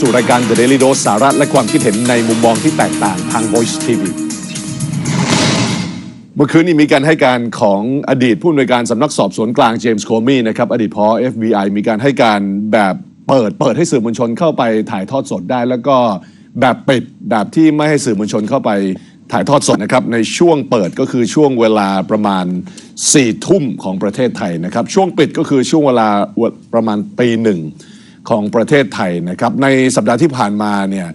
สู่รายการ The Daily Dose สาระและความคิดเห็นในมุมมองที่แตกต่างทาง Voice TV เมื่อคืนนี้มีการให้การของอดีตผู้อำนวยการสำนักสอบสวนกลางเจมส์โคมีนะครับ อดีตพอ FBI มีการให้การแบบเปิดเปิดให้สื่อมวลชนเข้าไปถ่ายทอดสดได้ แล้วก็แบบปิดแบบที่ไม่ให้สื่อมวลชนเข้าไปถ่ายทอดสดนะครับ ในช่วงเปิดก็คือช่วงเวลาประมาณ4ี่ทุ่มของประเทศไทยนะครับ ช่วงปิดก็คือช่วงเวลาประมาณตีหนึ่ง ของประเทศไทยนะครับในสัปดาห์ที่ผ่านมาเนี่ย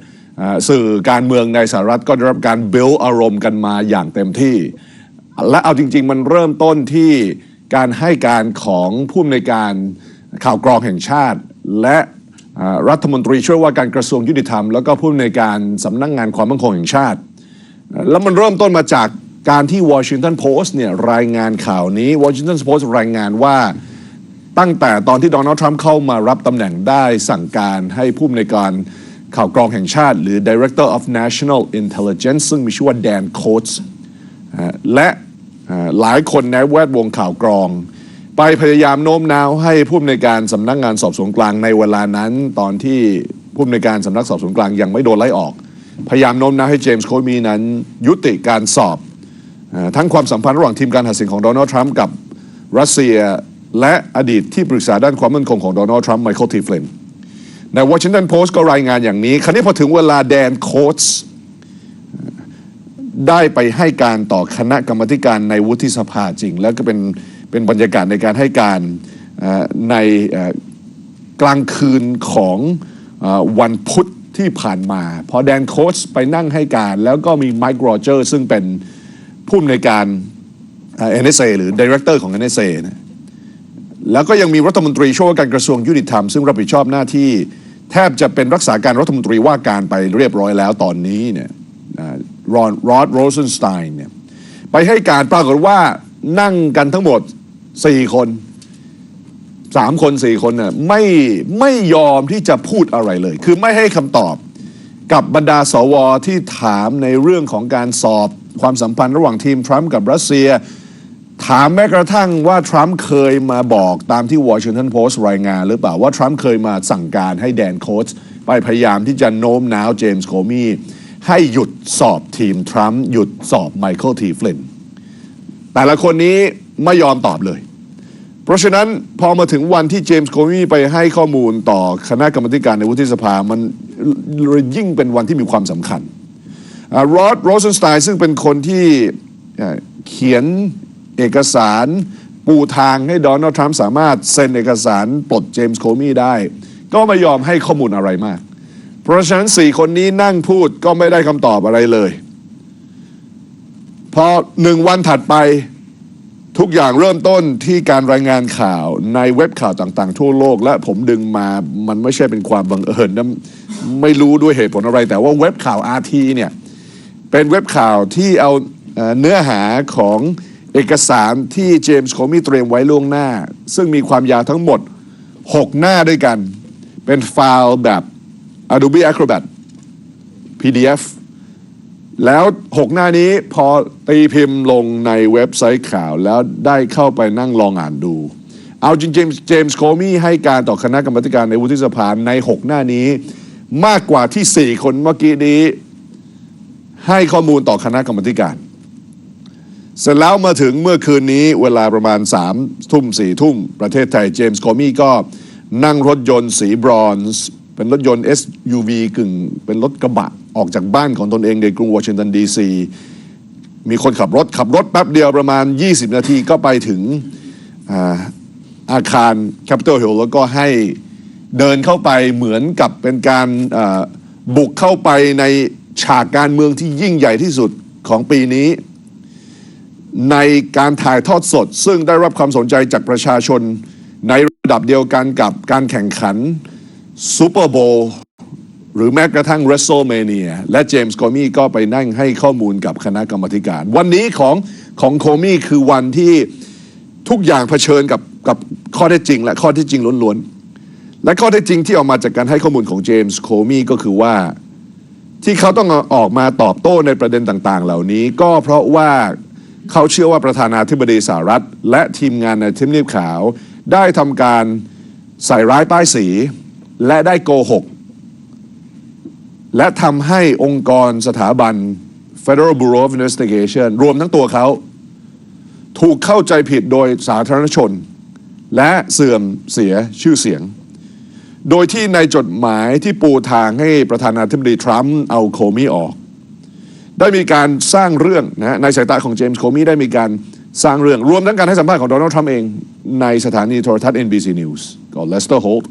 สื่อการเมืองในสหรัฐก็ได้รับการเบลอารมณ์กันมาอย่างเต็มที่ และเอาจริง ๆ มันเริ่มต้นที่การให้การของผู้อำนวยการข่าวกรองแห่งชาติ และรัฐมนตรีช่วยว่าการกระทรวงยุติธรรม แล้วก็ผู้อำนวยการสำนักงงานความมั่นคงแห่งชาติ แล้วมันเริ่มต้นมาจากการที่ Washington Post เนี่ยรายงานข่าวนี้ Washington Post รายงานว่า ตั้งแต่ตอนที่โดนัลด์ทรัมป์เข้ามารับตำแหน่งได้สั่งการให้ผู้อำนวยการข่าวกรองแห่งชาติ หรือ Director of National Intelligence ซึ่งมีชื่อว่าแดนโคตส์และหลายคนในแวดวงข่าวกรอง ไปพยายามโน้มน้าวให้ผู้อำนวยการสำนักงานสอบสวนกลางในเวลานั้น ตอนที่ผู้อำนวยการสำนักสอบสวนกลางยังไม่โดนไล่ออก พยายามโน้มน้าวให้เจมส์โคมีนั้น ยุติการสอบ ทั้งความสัมพันธ์ระหว่างทีมการหาเสียงของโดนัลด์ทรัมป์กับรัสเซีย และอดีตที่ปรึกษาด้านความมั่นคงของโดนัลด์ทรัมป์ไมเคิลทีฟลนใน Washington Post ก็รายงานอย่างนี้ คราวนี้พอถึงเวลาแดนโคตส์ได้ไปให้การต่อคณะกรรมการในวุฒิสภาจริง แล้วก็เป็นเป็นบรรยากาศในการให้การในกลางคืนของวันพุธที่ผ่านมา พอแดนโคชไปนั่งให้การ แล้วก็มีไมค์โรเจอร์ซึ่งเป็นผู้อำนวยการเอ่อ NSA หรือ Director ของ NSA นะ แล้วก็ยังมีรัฐมนตรีช่วยว่าการกระทรวงยุติธรรม ซึ่งรับผิดชอบหน้าที่ แทบจะเป็นรักษาการรัฐมนตรีว่าการไปเรียบร้อยแล้วตอนนี้เนี่ยรอนรอดโรเซนสไตน์เนี่ยไปให้การปรากฏว่านั่งกันทั้งหมด 4 คนสามคนสี่คนน่ะไม่ไม่ยอมที่จะพูดอะไรเลย คือไม่ให้คำตอบกับบรรดาสวที่ถามในเรื่องของการสอบความสัมพันธ์ระหว่างทีมทรัมป์กับรัสเซีย ถามแม้กระทั่งว่าทรัมป์เคยมาบอกตามที่ Washington Post รายงานหรือเปล่าว่าทรัมป์เคยมาสั่งการให้แดนโคชไปพยายามที่จะโน้มน้าวเจมส์โคมีให้หยุดสอบทีมทรัมป์หยุดสอบไมเคิลทีฟลินแต่ละคนนี้ไม่ยอมตอบเลย เพราะฉะนั้นพอมาถึงวันที่เจมส์โคมีไปให้ข้อมูลต่อคณะกรรมการในวุฒิสภามันยิ่งเป็นวันที่มีความสำคัญรอดโรสนสไตน์ซึ่งเป็นคนที่เขียน เอกสารปูทางให้โดนัลด์ทรัมป์สามารถเซ็นเอกสารปลดเจมส์โคมีได้ ก็ไม่ยอมให้ข้อมูลอะไรมาก เพราะฉะนั้นสี่คนนี้นั่งพูดก็ไม่ได้คำตอบอะไรเลย พอหนึ่งวันถัดไปทุกอย่างเริ่มต้นที่การรายงานข่าวในเว็บข่าวต่างๆ ทั่วโลก และผมดึงมามันไม่ใช่เป็นความบังเอิญนะไม่รู้ด้วยเหตุผลอะไร แต่ว่าเว็บข่าว RT เนี่ย เป็นเว็บข่าวที่เอาเนื้อหาของ เอกสารที่เจมส์โคมีเตรียมไว้ล่วงหน้า ซึ่งมีความยาวทั้งหมด 6 หน้าด้วยกัน เป็นไฟล์แบบ Adobe Acrobat PDF แล้ว 6 หน้านี้พอตีพิมพ์ลงในเว็บไซต์ข่าว แล้วได้เข้าไปนั่งลองอ่านดู เอาจริงเจมส์เจมส์โคมีให้การต่อคณะกรรมการในวุฒิสภาใน 6 หน้านี้ มากกว่าที่ 4 คนเมื่อกี้นี้ ให้ข้อมูลต่อคณะกรรมการ เสร็จแล้วมาถึงเมื่อคืนนี้เวลาประมาณ3ามทุ่มสี่ทุ่ม ประเทศไทยเจมส์โคมี่ก็นั่งรถยนต์สีบรอนซ์ เป็นรถยนต์ SUV กึ่ง เป็นรถกระบะ ออกจากบ้านของตนเองในกรุงวอชิงตันดีซีมีคนขับรถขับรถแป๊บเดียวประมาณ 20 นาทีก็ไปถึงอาอาคาร Capitol Hill แล้วก็ให้เดินเข้าไปเหมือนกับเป็นการบุกเข้าไปในฉากการเมืองที่ยิ่งใหญ่ที่สุดของปีนี้ ในการถ่ายทอดสด ซึ่งได้รับความสนใจจากประชาชน ในระดับเดียวกันกับการแข่งขันซูเปอร์โบว์หรือแม้กระทั่ง w r e s t l e m a n i a และเจมส์โคมี่ก็ไปนั่งให้ข้อมูลกับคณะกรรมธิการ วันนี้ของของโคมี่คือวันที่ทุกอย่างเผชิญกับกับข้อเท็จจริง และข้อเท็จจริงล้วนๆ และข้อเท็จจริงที่ออกมาจากการให้ข้อมูลของเจมส์โคมี่ก็คือว่าที่เขาต้องออกมาตอบโต้ในประเด็นต่างๆ เหล่านี้ก็เพราะว่า เขาเชื่อว่าประธานาธิบดีสหรัฐ และทีมงานในทิมเนียบขาว ได้ทำการใส่ร้ายป้ายสี และได้โกหก และทำให้องค์กรสถาบัน Federal Bureau of Investigation รวมทั้งตัวเขา ถูกเข้าใจผิดโดยสาธารณชน และเสื่อมเสียชื่อเสียง โดยที่ในจดหมายที่ปูทางให้ประธานาธิบดีทรัมป์เอาโคมีออก ได้มีการสร้างเรื่องนะในสายตาของเจมส์โคมีได้มีการสร้างเรื่องรวมทั้งการให้สัมภาษณ์ของโดนัลด์ทรัมป์เอง ในสถานีโทรทัศน์ NBC News ก็เลสเตอร์โฮป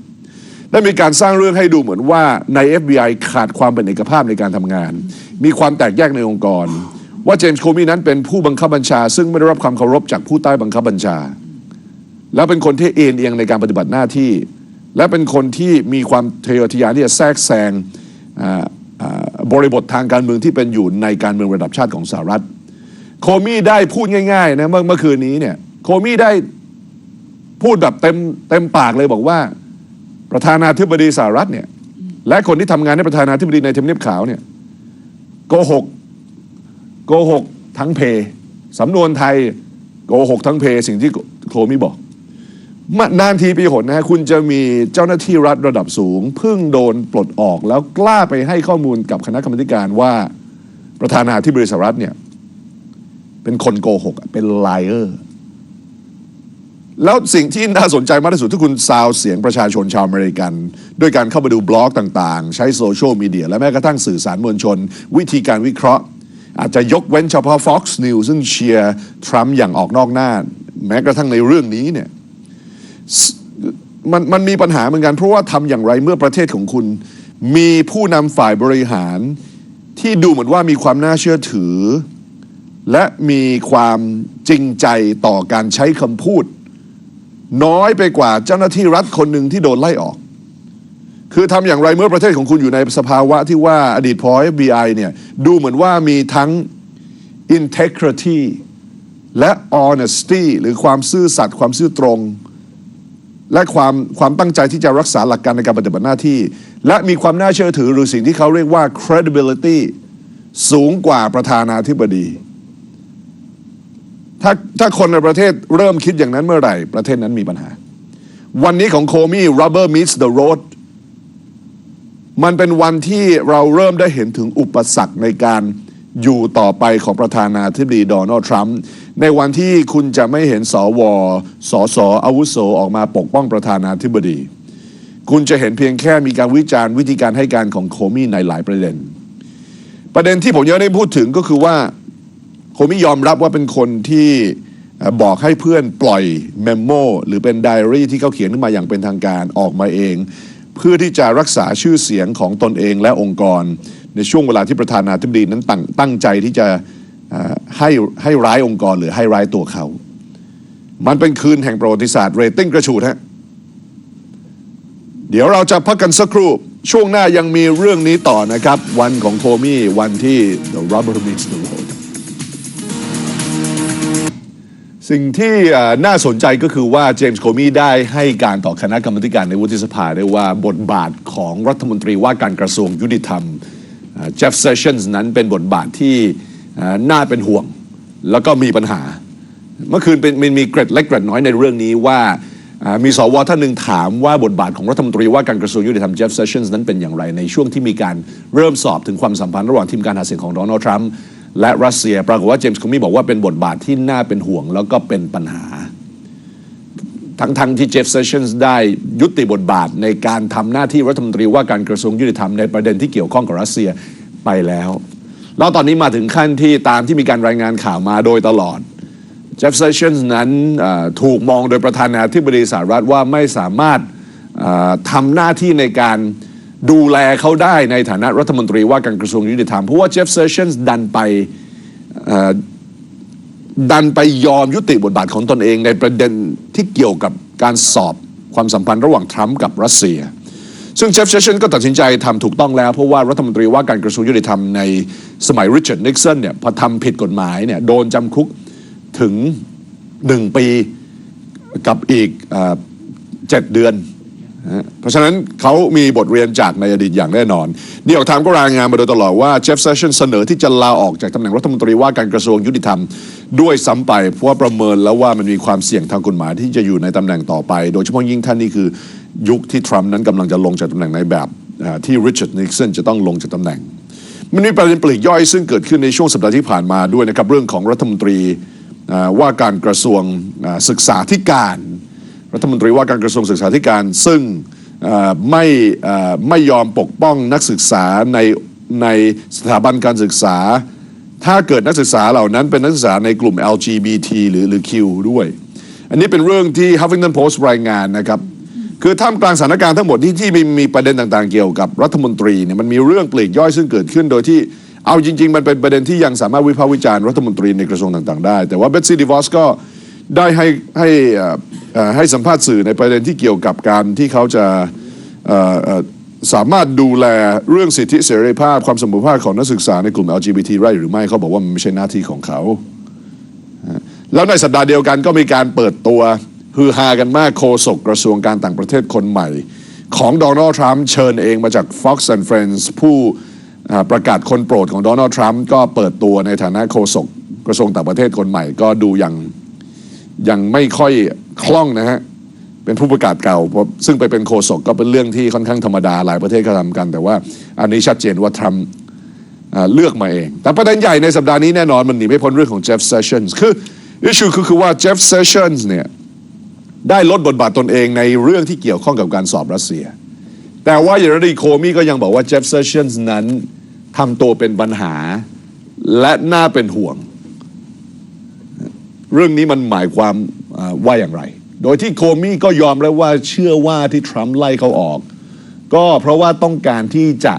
ได้มีการสร้างเรื่องให้ดูเหมือนว่าใน FBI ขาดความเป็นเอกภาพในการทำงาน มีความแตกแยกในองค์กร ว่าเจมส์โคมีนั้นเป็นผู้บังคับบัญชา ซึ่งไม่ได้รับความเคารพจากผู้ใต้บังคับบัญชา แล้วเป็นคนที่เอ็นเอียงในการปฏิบัติหน้าที่ และเป็นคนที่มีความทะเยอทยานที่จะแทรกแซง บริบททางการเมืองที่เป็นอยู่ในการเมืองระดับชาติของสหรัฐ โคมี่ได้พูดง่ายๆนะเมื่อเมื่อคืนนี้เนี่ยโคมี่ได้พูดแบบเต็มเต็มปากเลยบอกว่า ประธานาธิบดีสหรัฐเนี่ยและคนที่ทำงานในประธานาธิบดีในเทำเนียบขาวเนี่ยโกหกโกหกทั้งเพ สำนวนไทยโกหกทั้งเพ สิ่งที่โคมี่บอก นานทีปีหนนะฮะคุณจะมีเจ้าหน้าที่รัฐระดับสูง เพิ่งโดนปลดออกแล้วกล้าไปให้ข้อมูลกับคณะกรรมการว่าประธานาธิบดีสหรัฐเนี่ย เป็นคนโกหก เป็นไลเออร์แล้วสิ่งที่น่าสนใจมากที่สุดที่คุณซาวเสียงประชาชนชาวอเมริกัน ด้วยการเข้าไปดูบล็อกต่างๆ ใช้โซเชียลมีเดียและแม้กระทั่งสื่อสารมวลชน วิธีการวิเคราะห์ อาจจะยกเว้นเฉพาะ Fox News ซึ่งเชียร์ทรัมป์อย่างออกนอกหน้า แม้กระทั่งในเรื่องนี้เนี่ย มันมันมีปัญหาเหมือนกัน เพราะว่าทำอย่างไรเมื่อประเทศของคุณ มีผู้นำฝ่ายบริหารที่ดูเหมือนว่ามีความน่าเชื่อถือ และมีความจริงใจต่อการใช้คำพูด น้อยไปกว่าเจ้าหน้าที่รัฐคนหนึ่งที่โดนไล่ออก คือทำอย่างไรเมื่อประเทศของคุณอยู่ในสภาวะที่ว่าอดีตพอ FBI เนี่ยดูเหมือนว่ามีทั้ง integrity และ honesty หรือความซื่อสัตย์ความซื่อตรง และความความตั้งใจที่จะรักษาหลักการในการปฏิบัติหน้าที่ และมีความน่าเชื่อถือหรือสิ่งที่เขาเรียกว่า credibility สูงกว่าประธานาธิบดี ถ้าถ้าคนในประเทศเริ่มคิดอย่างนั้นเมื่อไหร่ ประเทศนั้นมีปัญหา วันนี้ของโคมี่ rubber meets the road มันเป็นวันที่เราเริ่มได้เห็นถึงอุปสรรคในการ อยู่ต่อไปของประธานาธิบดีโดนัลด์ทรัมป์ในวันที่คุณจะไม่เห็นสวสสอาวุโสออกมาปกป้องประธานาธิบดี คุณจะเห็นเพียงแค่มีการวิจารณ์วิธีการให้การของโคมี่ในหลายประเด็น ประเด็นที่ผมยังไม่ได้พูดถึงก็คือว่าโคมี่ยอมรับว่าเป็นคนที่บอกให้เพื่อนปล่อยเมมโมหรือเป็นไดอารี่ที่เขาเขียนขึ้นมาอย่างเป็นทางการออกมาเอง เพื่อที่จะรักษาชื่อเสียงของตนเองและองค์กร ในช่วงเวลาที่ประธานาธิบดีนั้นตั้งตั้งใจที่จะให้ให้ร้ายองค์กรหรือให้ร้ายตัวเขา มันเป็นคืนแห่งประวัติศาสตร์เรตติ้งกระฉูดฮะเดี๋ยวเราจะพักกันสักครู่ ช่วงหน้ายังมีเรื่องนี้ต่อนะครับ วันของโคมี่ วันที่ the rubber meets the road สิ่งที่น่าสนใจก็คือว่าเจมส์โคมี่ได้ให้การต่อคณะกรรมการในวุฒิสภาได้ว่าบทบาทของรัฐมนตรีว่าการกระทรวงยุติธรรม เจฟเซชันส์นั้นเป็นบทบาทที่น่าเป็นห่วง แล้วก็มีปัญหา เมื่อคืนเป็นมันมีเกร็ดเล็กเกร็ดน้อยในเรื่องนี้ว่าอ่ามีสวท่านหนึ่งถามว่าบทบาทของรัฐมนตรีว่าการกระทรวงยุติธรรมเจฟเซชันส์นั้นเป็นอย่างไรในช่วงที่มีการเริ่มสอบถึงความสัมพันธ์ระหว่างทีมการหาเสียงของโดนัลด์ทรัมป์และรัสเซีย ปรากฏว่าเจมส์คอมมี่บอกว่าเป็นบทบาทที่น่าเป็นห่วงแล้วก็เป็นปัญหา ทั้งทั้งที่เจฟเซชันส์ได้ยุติบทบาทในการทำหน้าที่รัฐมนตรีว่าการกระทรวงยุติธรรมในประเด็นที่เกี่ยวข้องกับรัสเซียไปแล้ว แล้วตอนนี้มาถึงขั้นที่ตามที่มีการรายงานข่าวมาโดยตลอดเจฟเซชันส์นั้นถูกมองโดยประธานาธิบดีสหรัฐว่าไม่สามารถทำหน้าที่ในการดูแลเขาได้ในฐานะรัฐมนตรีว่าการกระทรวงยุติธรรม เพราะว่าเจฟเซชันส์ดันไป ดันไปยอมยุติบทบาทของตนเองในประเด็นที่เกี่ยวกับการสอบความสัมพันธ์ระหว่างทรัมป์กับรัสเซีย ซึ่งเจฟเซชันก็ตัดสินใจทำถูกต้องแล้ว เพราะว่ารัฐมนตรีว่าการกระทรวงยุติธรรมในสมัยริชาร์ดนิกสันเนี่ยพอทำผิดกฎหมายเนี่ยโดนจำคุกถึงหนึ่งปีกับอีกเจ็ดเดือน เพราะฉะนั้นเขามีบทเรียนจากในอดีตอย่างแน่นอนนิวยอร์กทม์ก็รายงานมาโดยตลอดว่าเจฟเซชันเสนอที่จะลาออกจากตำแหน่งรัฐมนตรีว่าการกระทรวงยุติธรรม ด้วยซ้ำไป เพราะว่าประเมินแล้วว่ามันมีความเสี่ยงทางกฎหมายที่จะอยู่ในตำแหน่งต่อไป โดยเฉพาะยิ่งท่านนี่คือยุคที่ทรัมป์นั้นกำลังจะลงจากตำแหน่งในแบบที่ริชาร์ดนิกสันจะต้องลงจากตำแหน่ง มันมีประเด็นปลีกย่อยซึ่งเกิดขึ้นในช่วงสัปดาห์ที่ผ่านมาด้วยนะครับเรื่องของรัฐมนตรีว่าการกระทรวงศึกษาธิการ รัฐมนตรีว่าการกระทรวงศึกษาธิการ ซึ่งไม่ไม่ยอมปกป้องนักศึกษาในในสถาบันการศึกษา ถ้าเกิดนักศึกษาเหล่านั้นเป็นนักศึกษาในกลุ่ม LGBT หรือหรือ Q ด้วย อันนี้เป็นเรื่องที่ Huffington Post รายงานนะครับ คือท่ามกลางสถานการณ์ทั้งหมดที่ที่มีมีประเด็นต่างๆ เกี่ยวกับรัฐมนตรีเนี่ยมันมีเรื่องปลีกย่อยซึ่งเกิดขึ้นโดยที่เอาจริง ๆ มันเป็นประเด็นที่ยังสามารถวิพากษ์วิจารณ์รัฐมนตรีในกระทรวงต่างๆ ได้ แต่ว่าเบ t ซี่ดีวอสก็ ได้ให้ให้ให้สัมภาษณ์สื่อในประเด็นที่เกี่ยวกับการที่เขาจะสามารถดูแลเรื่องสิทธิเสรีภาพความสมบูรณ์ภาพของนักศึกษาในกลุ่ม LGBT ได้หรือไม่เขาบอกว่ามันไม่ใช่หน้าที่ของเขา แล้วในสัปดาห์เดียวกันก็มีการเปิดตัวฮือฮากันมากโฆษกกระทรวงการต่างประเทศคนใหม่ ของโดนัลด์ทรัมป์เชิญเองมาจาก Fox and Friends ผู้ประกาศคนโปรดของโดนัลด์ทรัมป์ก็เปิดตัวในฐานะโฆษกกระทรวงต่างประเทศคนใหม่ก็ดูยัง ยังไม่ค่อยคล่องนะฮะเป็นผู้ประกาศเก่าเพราะซึ่งไปเป็นโฆษกก็เป็นเรื่องที่ค่อนข้างธรรมดาหลายประเทศเขาทำกัน แต่ว่าอันนี้ชัดเจนว่าทรัมป์เลือกมาเอง แต่ประเด็นใหญ่ในสัปดาห์นี้แน่นอนมันหนีไม่พ้นเรื่องของเจฟเซชันส์คืออิชูคือคือว่าเจฟเซชันส์เนี่ยได้ลดบทบาทตนเองในเรื่องที่เกี่ยวข้องกับการสอบรัสเซีย แต่ว่าอย่ารดีโคมี่ก็ยังบอกว่าเจฟเซชันส์นั้นทำตัวเป็นปัญหาและน่าเป็นห่วง เรื่องนี้มันหมายความว่าอย่างไร โดยที่โคมี่ก็ยอมแล้วว่าเชื่อว่าที่ทรัมป์ไล่เขาออก ก็เพราะว่าต้องการที่จะ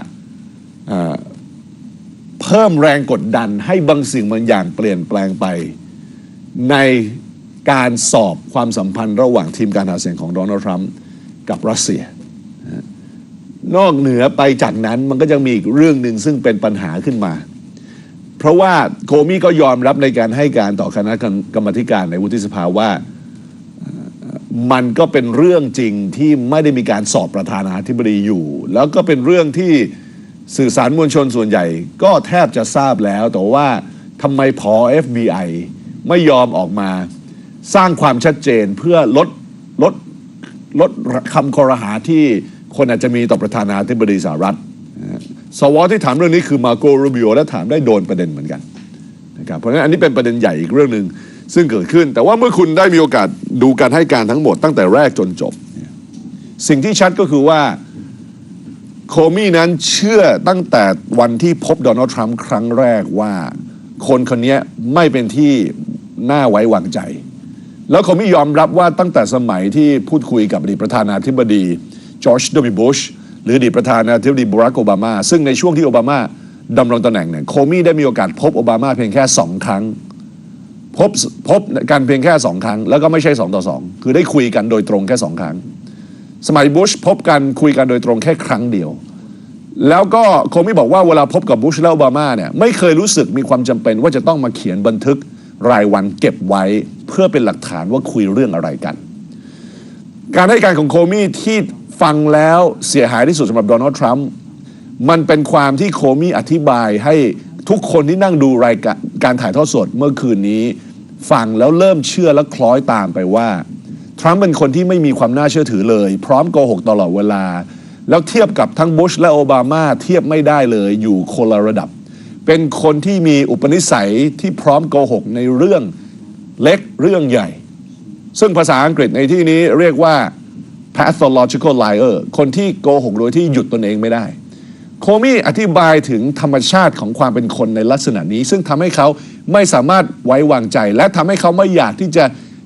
เพิ่มแรงกดดันให้บางสิ่งบางอย่างเปลี่ยนแปลงไป ในการสอบความสัมพันธ์ระหว่างทีมการหาเสียงของโดนัลด์ทรัมป์กับรัสเซียนะฮะนอกเหนือไปจากนั้นมันก็จะมีอีกเรื่องหนึ่งซึ่งเป็นปัญหาขึ้นมา เพราะว่าโคมี่ก็ยอมรับในการให้การต่อคณะกรรมการในวุฒิสภาว่ามันก็เป็นเรื่องจริงที่ไม่ได้มีการสอบประธานาธิบดีอยู่ แล้วก็เป็นเรื่องที่สื่อสารมวลชนส่วนใหญ่ ก็แทบจะทราบแล้ว แต่ว่าทำไมพอ FBI ไม่ยอมออกมาสร้างความชัดเจนเพื่อลดลดลดคำคอรหาที่คนอาจจะมีต่อประธานาธิบดีสหรัฐ สวที่ถามเรื่องนี้คือมาโกรูบิโอและถามได้โดนประเด็นเหมือนกันนะครับเพราะฉะนั้นอันนี้เป็นประเด็นใหญ่อีกเรื่องหนึ่งซึ่งเกิดขึ้น แต่ว่าเมื่อคุณได้มีโอกาสดูการให้การทั้งหมดตั้งแต่แรกจนจบ สิ่งที่ชัดก็คือว่าโคมี่นั้นเชื่อตั้งแต่วันที่พบโดนัลด์ทรัมป์ครั้งแรกว่าคนคนนี้ไม่เป็นที่น่าไว้วางใจ แล้วโคมี่ยอมรับว่าตั้งแต่สมัยที่พูดคุยกับอดีตประธานาธิบดีจอร์จดบิบุช หรืออดีตประธานาธิบดีบรักโอบามา ซึ่งในช่วงที่โอบามาดำรงตำแหน่งเนี่ยโคมี่ได้มีโอกาสพบโอบามาเพียงแค่สองครั้ง พบพบกันเพียงแค่สองครั้ง แล้วก็ไม่ใช่สองต่อสองคือได้คุยกันโดยตรงแค่สองครั้ง สมัยบุชพบกันคุยกันโดยตรงแค่ครั้งเดียว แล้วก็โคมิบอกว่าเวลาพบกับบุชและโอบามาเนี่ยไม่เคยรู้สึกมีความจำเป็นว่าจะต้องมาเขียนบันทึกรายวันเก็บไว้เพื่อเป็นหลักฐานว่าคุยเรื่องอะไรกัน การให้การของโคมี่ที่ ฟังแล้วเสียหายที่สุดสำหรับโดนัลด์ทรัมป์มันเป็นความที่โคมี่อธิบายให้ทุกคนที่นั่งดูรายการการถ่ายทอดสดเมื่อคืนนี้ ฟังแล้วเริ่มเชื่อและคล้อยตามไปว่าทรัมป์เป็นคนที่ไม่มีความน่าเชื่อถือเลย พร้อมโกหกตลอดเวลา แล้วเทียบกับทั้งบุชและโอบามาเทียบไม่ได้เลยอยู่คนละระดับ เป็นคนที่มีอุปนิสัยที่พร้อมโกหกในเรื่องเล็กเรื่องใหญ่ ซึ่งภาษาอังกฤษในที่นี้เรียกว่า pathological liar คนที่โกหกโดยที่หยุดตนเองไม่ได้ โคมี่อธิบายถึงธรรมชาติของความเป็นคนในลักษณะนี้ ซึ่งทำให้เขาไม่สามารถไว้วางใจ และทำให้เขาไม่อยากที่จะ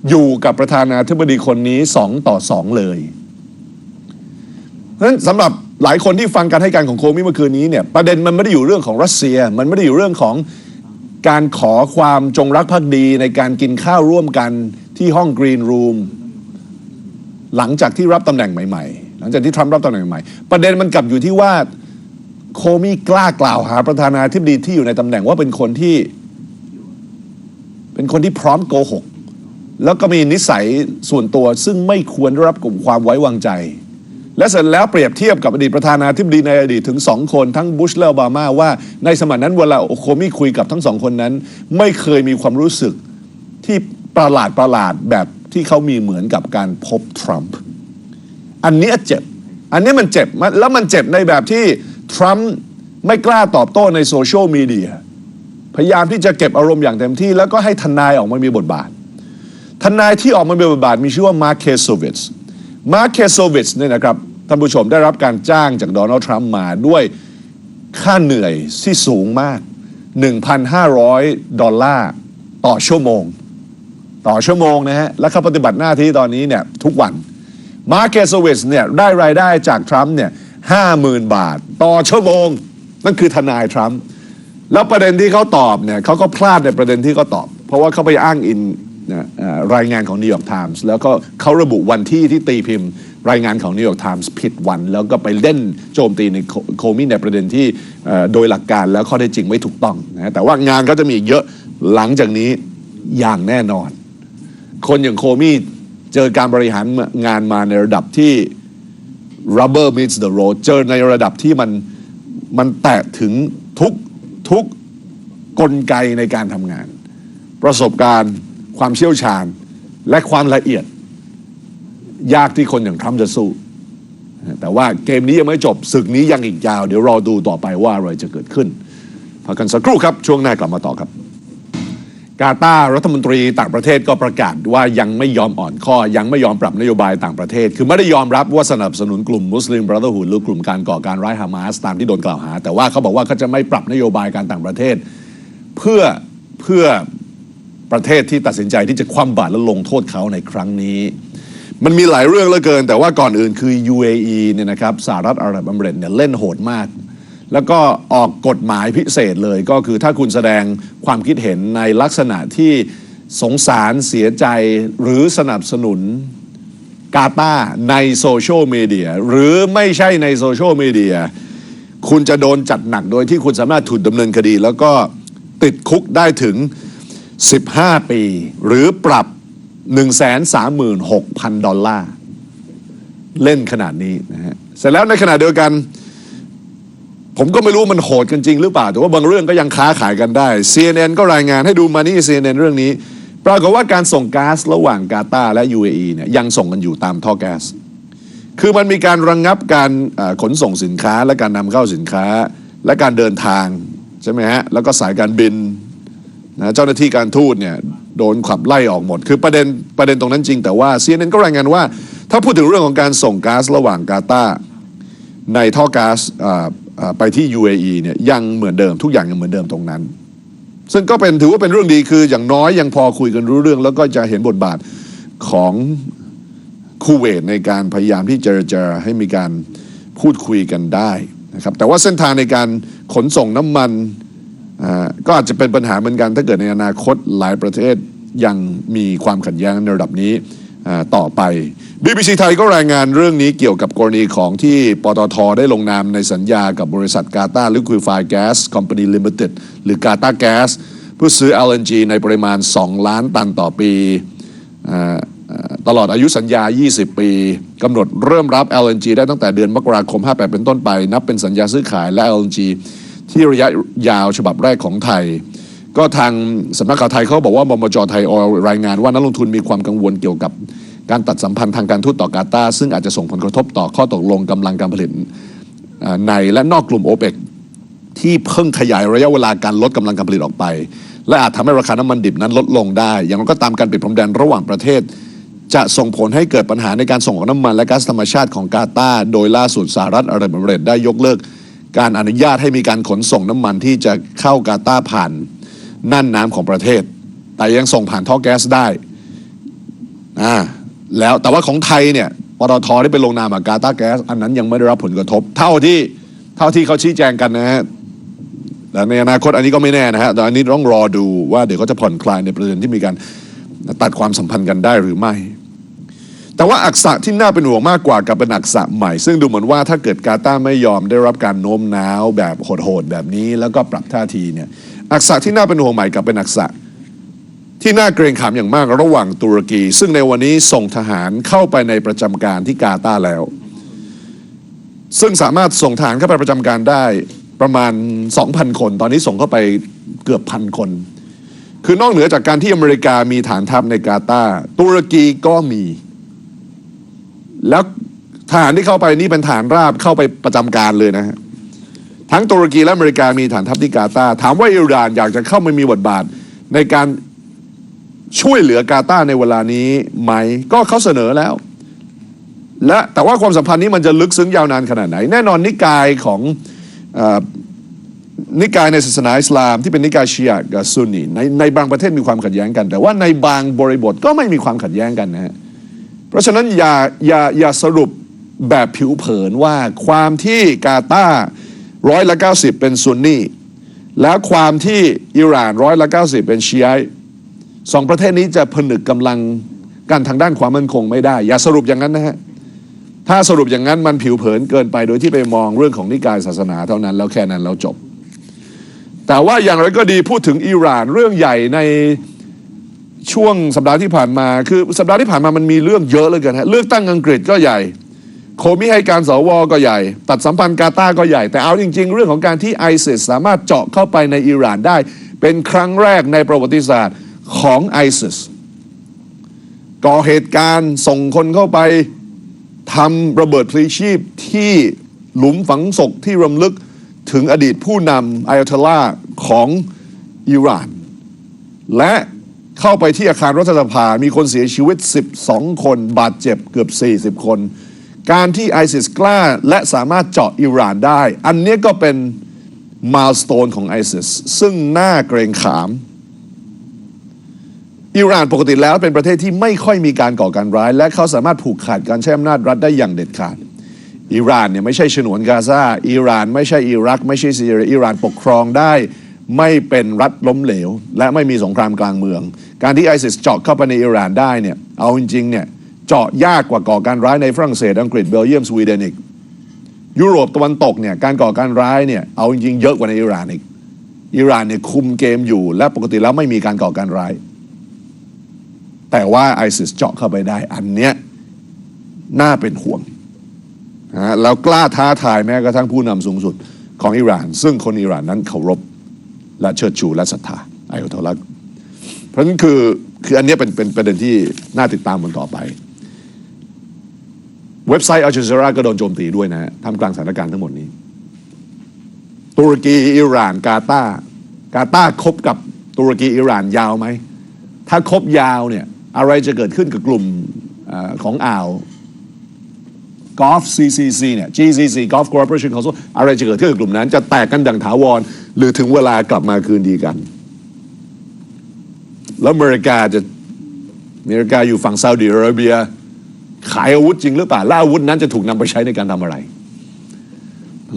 อยู่กับประธานาธิบดีคนนี้สองต่อสองเลยเพราะฉะนั้นสำหรับหลายคนที่ฟังการให้การของโคมี่เมื่อคืนนี้เนี่ยประเด็นมันไม่ได้อยู่เรื่องของรัสเซีย มันไม่ได้อยู่เรื่องของการขอความจงรักภักดีในการกินข้าวร่วมกันที่ห้องกรีนรูม หลังจากที่รับตำแหน่งใหม่ๆ หลังจากที่ทรัมป์รับตำแหน่งใหม่ ประเด็นมันกลับอยู่ที่ว่าโคมี่กล้ากล่าวหาประธานาธิบดีที่อยู่ในตำแหน่งว่าเป็นคนที่ เป็นคนที่พร้อมโกหก แล้วก็มีนิสัยส่วนตัวซึ่งไม่ควรได้รับกลุ่มความไว้วางใจ และเสร็จแล้วเปรียบเทียบกับอดีตประธานาธิบดีในอดีตถึงสองคนทั้งบุชและอบามาว่า ในสมัยนั้นเวลาโคมี่คุยกับทั้งสองคนนั้น ไม่เคยมีความรู้สึกที่ประหลาดประหลาดแบบ ที่เขามีเหมือนกับการพบทรัมป์อันนี้เจ็บ อันนี้มันเจ็บมันแล้วมันเจ็บในแบบที่ทรัมป์ไม่กล้าตอบโต้ในโซเชียลมีเดียพยายามที่จะเก็บอารมณ์อย่างเต็มที่ แล้วก็ให้ทนายออกมามีบทบาท ทนายที่ออกมามีบทบาทมีชื่อว่ามาร์เคโซวิชมาร์เคโซวิชเนี่ยนะครับท่านผู้ชมได้รับการจ้างจากโดนัลด์ทรัมป์มาด้วยค่าเหนื่อยที่สูงมาก 1,500 ดอลลาร์ต่อชั่วโมง ต่อชั่วโมงนะฮะ และเขาปฏิบัติหน้าที่ตอนนี้เนี่ยทุกวันมาร์เคสวิชเนี่ยได้รายได้จากทรัมป์เนี่ยห้าหมื่นบาท ต่อชั่วโมง นั่นคือทนายทรัมป์แล้วประเด็นที่เขาตอบเนี่ยเขาก็พลาดในประเด็นที่เขาตอบ เพราะว่าเขาไปอ้างอินรายงานของนิวยอร์กไทมส์แล้วก็เขาระบุวันที่ที่ตีพิมพ์ รายงานของนิวยอร์กไทมส์ผิดวัน แล้วก็ไปเล่นโจมตีในโคโคมิในประเด็นที่โดยหลักการแล้วข้อเท็จจริงไม่ถูกต้องนะฮะแต่ว่างานก็จะมีเยอะหลังจากนี้อย่างแน่นอน คนอย่างโคมี่เจอการบริหารงานมาในระดับที่ rubber meets the road เจอในระดับที่มันมันแตะถึงทุกทุกกลไกในการทำงาน ประสบการณ์ความเชี่ยวชาญและความละเอียด ยากที่คนอย่างทรัมป์จะสู้ แต่ว่าเกมนี้ยังไม่จบศึกนี้ยังอีกยาว เดี๋ยวรอดูต่อไปว่าอะไรจะเกิดขึ้นพักกันสักครู่ครับ ช่วงหน้ากลับมาต่อครับ กาตาร์รัฐมนตรีต่างประเทศก็ประกาศว่ายังไม่ยอมอ่อนข้อ ยังไม่ยอมปรับนโยบายต่างประเทศ คือไม่ได้ยอมรับว่าสนับสนุนกลุ่มมุสลิมบรั t เ r อร์ o ุ d หรือกลุ่มการก่อการร้ายฮามาสตามที่โดนกล่าวหา แต่ว่าเขาบอกว่าเขาจะไม่ปรับนโยบายการต่างประเทศ เพื่อเพื่อประเทศที่ตัดสินใจที่จะคว่ำบาตรและลงโทษเขาในครั้งนี้ มันมีหลายเรื่องเหลือเกิน แต่ว่าก่อนอื่นคือ UAE เนี่ยนะครับสหรัฐอาหรับเอมิเรตส์เนี่ยเล่นโหดมาก แล้วก็ออกกฎหมายพิเศษเลยก็คือถ้าคุณแสดงความคิดเห็นในลักษณะที่สงสารเสียใจหรือสนับสนุนกาตาในโซเชียลมีเดียหรือไม่ใช่ในโซเชียลมีเดียคุณจะโดนจัดหนักโดยที่คุณสามารถถูกดำเนินคดี แล้วก็ติดคุกได้ถึง 15 ปี หรือปรับ 136,000 ดอลลาร์ เล่นขนาดนี้นะฮะเสร็จแล้วในขณะเดียวกัน ผมก็ไม่รู้มันโหดกันจริงหรือเปล่า แต่ว่าบางเรื่องก็ยังค้าขายกันได้ CNN ก็รายงานให้ดูมานี่ CNN เรื่องนี้ ปรากฏว่าการส่งก๊าซระหว่างกาตาร์และ UAE เนี่ยยังส่งกันอยู่ตามท่อแก๊ส คือมันมีการระงงับการขนส่งสินค้าและการนำเข้าสินค้า และการเดินทางใช่ไหมฮะ แล้วก็สายการบินนะเจ้าหน้าที่การทูตเนี่ยโดนขับไล่ออกหมด คือประเด็นประเด็นตรงนั้นจริง แต่ว่า CNN ก็รายงานว่า ถ้าพูดถึงเรื่องของการส่งก๊าซระหว่างกาตาร์ในท่อก๊าซ ไปที่ UAE เนี่ยยังเหมือนเดิมทุกอย่างยังเหมือนเดิมตรงนั้น ซึ่งก็เป็นถือว่าเป็นเรื่องดีคืออย่างน้อยยังพอคุยกันรู้เรื่อง แล้วก็จะเห็นบทบาทของคูเวตในการพยายามที่เจรจาให้มีการพูดคุยกันได้นะครับแต่ว่าเส้นทางในการขนส่งน้ำมันก็อาจจะเป็นปัญหาเหมือนกันถ้าเกิดในอนาคตหลายประเทศยังมีความขัดแย้งในระดับนี้ ต่อไป BBC ไทยก็รายงานเรื่องนี้เกี่ยวกับกรณีของที่ปตทได้ลงนามในสัญญากับบริษัทกาตาลิควิฟายแก๊สคอมพานีลิมิเต็ดหรือกาตาแก๊สเพื่อซื้อ LNG ในปริมาณ 2 ล้านตันต่อปีตลอดอายุสัญญา 20 ปี กำหนดเริ่มรับ LNG ได้ตั้งแต่เดือนมกราคม 58 เป็นต้นไป นับเป็นสัญญาซื้อขายและ LNG ที่ระยะยาวฉบับแรกของไทย ก็ทางสำนักข่าวไทยเขาบอกว่าบมจไทยออยล์รายงานว่านักลงทุนมีความกังวลเกี่ยวกับการตัดสัมพันธ์ทางการทูตต่อกาตาร์ซึ่งอาจจะส่งผลกระทบต่อข้อตกลงกำลังการผลิตในและนอกกลุ่มโอเปกที่เพิ่งขยายระยะเวลาการลดกำลังการผลิตออกไป และอาจทำให้ราคาน้ำมันดิบนั้นลดลงได้ อย่างไรก็ตามการปิดพรมแดนระหว่างประเทศ จะส่งผลให้เกิดปัญหาในการส่งออกน้ำมันและก๊าซธรรมชาติของกาตาร์โดยล่าสุดสหรัฐอาหรับเอมิเรตได้ยกเลิก การอนุญาตให้มีการขนส่งน้ำมันที่จะเข้ากาตาร์ผ่าน น่านน้ำของประเทศ แต่ยังส่งผ่านท่อแก๊สได้อ่าแล้วแต่ว่าของไทยเนี่ยปตทที่ไปลงนามกับกาตาร์แก๊สอันนั้นยังไม่ได้รับผลกระทบ เท่าที่เท่าที่เขาชี้แจงกันนะฮะแต่ในอนาคตอันนี้ก็ไม่แน่นะฮะแต่อันนี้ต้องรอดูว่าเดี๋ยวเขาจะผ่อนคลายในประเด็นที่มีการตัดความสัมพันธ์กันได้หรือไม่ แต่ว่าอักษะที่น่าเป็นห่วงมากกว่ากับเป็นอักษะใหม่ ซึ่งดูเหมือนว่าถ้าเกิดกาตาร์ไม่ยอมได้รับการโน้มน้าวแบบโหดๆแบบนี้ แล้วก็ปรับท่าทีเนี่ย อักษะที่น่าเป็นห่วงใหม่กับเป็นอักษะ ที่น่าเกรงขามอย่างมากระหว่างตุรกี ซึ่งในวันนี้ส่งทหารเข้าไปในประจำการที่กาตาแล้ว ซึ่งสามารถส่งทหารเข้าไปประจำการได้ประมาณ 2,000 คน ตอนนี้ส่งเข้าไปเกือบพันคน คือนอกเหนือจากการที่อเมริกามีฐานทัพในกาตาตุรกีก็มี แล้วทหารที่เข้าไปนี่เป็นฐานราบเข้าไปประจำการเลยนะฮะ ทั้งตุรกีและอเมริกามีฐานทัพที่กาตาถามว่าอิหร่านอยากจะเข้ามามีบทบาทในการช่วยเหลือกาตาในเวลานี้ไหม ก็เขาเสนอแล้ว และแต่ว่าความสัมพันธ์นี้มันจะลึกซึ้งยาวนานขนาดไหน แน่นอนนิกายของอนิกายในศาสนาอิสลามที่เป็นนิกายชีอะกับซุนนีในในบางประเทศมีความขัดแย้งกัน แต่ว่าในบางบริบทก็ไม่มีความขัดแย้งกันนะฮะเพราะฉะนั้นอย่าอย่าอย่าสรุปแบบผิวเผินว่าความที่กาตาร์ ร้อยละเก้าสิบเป็นซุนนีแล้วความที่อิหร่านร้อยละเก้าสิบเป็นชีอะห์สองประเทศนี้จะผนึกกำลังกันทางด้านความมั่นคงไม่ได้ อย่าสรุปอย่างนั้นนะฮะถ้าสรุปอย่างนั้นมันผิวเผินเกินไปโดยที่ไปมองเรื่องของนิกายศาสนาเท่านั้นแล้วแค่นั้นแล้วจบ แต่ว่าอย่างไรก็ดีพูดถึงอิหร่านเรื่องใหญ่ในช่วงสัปดาห์ที่ผ่านมา คือสัปดาห์ที่ผ่านมามันมีเรื่องเยอะเลยกันฮะเลือกตั้งอังกฤษก็ใหญ่ โคมิให้การสวก็ใหญ่ ตัดสัมพันธ์กาตาก็ใหญ่ แต่เอาจริง ๆ เรื่องของการที่ไอซิสสามารถเจาะเข้าไปในอิหร่านได้ เป็นครั้งแรกในประวัติศาสตร์ของไอซิสก่อเหตุการณ์ส่งคนเข้าไปทำระเบิดพลีชีพที่หลุมฝังศพที่รำลึกถึงอดีตผู้นำไอายาตลลาของอิหร่าน และเข้าไปที่อาคารรัฐสภา มีคนเสียชีวิต 12 คน บาดเจ็บเกือบ 40 คน การที่ไอซิสกล้าและสามารถเจาะอิหร่านได้ อันนี้ก็เป็นมาลสโตนของไอซิสซึ่งน่าเกรงขาม อิหร่านปกติแล้วเป็นประเทศที่ไม่ค่อยมีการก่อการร้าย และเขาสามารถผูกขาดการใช้อำนาจรัฐได้อย่างเด็ดขาดอิหร่านเนี่ยไม่ใช่ฉนวนกาซาอิหร่านไม่ใช่อิรัก ไม่ใช่ซีเรียอิหร่านปกครองได้ ไม่เป็นรัฐล้มเหลว และไม่มีสงครามกลางเมือง การที่ไอซิสเจาะเข้าไปในอิหร่านได้เนี่ยเอาจริงๆเนี่ย เจาะยากกว่าก่อการร้ายในฝรั่งเศสอังกฤษเบลเยียมสวีเดนอีกยุโรปตะวันตกเนี่ยการก่อการร้ายเนี่ยเอาจริงๆเยอะกว่าในอิหร่านอีกอิหร่านเนี่ยคุมเกมอยู่ และปกติแล้วไม่มีการก่อการร้าย แต่ว่าไอซิสเจาะเข้าไปได้ อันเนี้ยน่าเป็นห่วงนะแล้วกล้าท้าทายแม้กระทั่งผู้นำสูงสุดของอิหร่าน ซึ่งคนอิหร่านนั้นเคารพ และเชิดชูและศรัทธาไอายอตอลลาห์เพราะนั้นคือคืออันเนี้ยเป็นเป็นประเด็นที่น่าติดตามมันต่อไป เว็บไซต์อัลจซราก็โดนโจมตีด้วยนะฮะทำกลางสถานการณ์ทั้งหมดนี้ ตุรกีอิหร่านกาตาร์กาตาร์คบกับตุรกีอิหร่านยาวไหม ถ้าคบยาวเนี่ยอะไรจะเกิดขึ้นกับกลุ่มออของอ่าวกอล์ฟ CCC เนี่ย GCC Golf Corporation Council อะไรจะเกิดขึ้นกับกลุ่มนั้น จะแตกกันดังถาวร หรือถึงเวลากลับมาคืนดีกัน แล้วอเมริกาจะอเมริกาอยู่ฝั่งซาอุดิอาระเบีย ขายอาวุธจริงหรือเปล่าและอาวุธนั้นจะถูกนำไปใช้ในการทำอะไร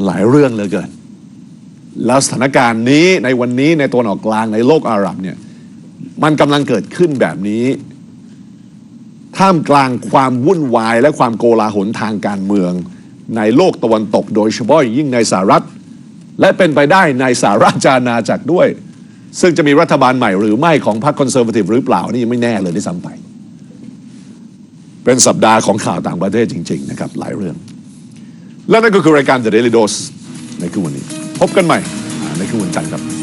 หลายเรื่องเหลยเกิน แล้วสถานการณ์นี้ในวันนี้ในตัวนออกกลางในโลกอาหรับเนี่ยมันกำลังเกิดขึ้นแบบนี้ ท่ามกลางความวุ่นวาย และความโกลาหลทางการเมือง ในโลกตะวันตก โดยเฉพาะยิ่งในสหรัฐ และเป็นไปได้ในสหราชอาณาจักรด้วย ซึ่งจะมีรัฐบาลใหม่หรือไม่ของพรรคคอนเซอร์วทีฟหรือเปล่านี่ยังไม่แน่เลยที่ซ้ำไป เป็นสัปดาห์ของข่าวต่างประเทศจริง ๆ นะครับ หลายเรื่อง และนั่นก็คือรายการ The Daily Dose ในคืนวันนี้ พบกันใหม่ในคืนวันจันทร์ครับ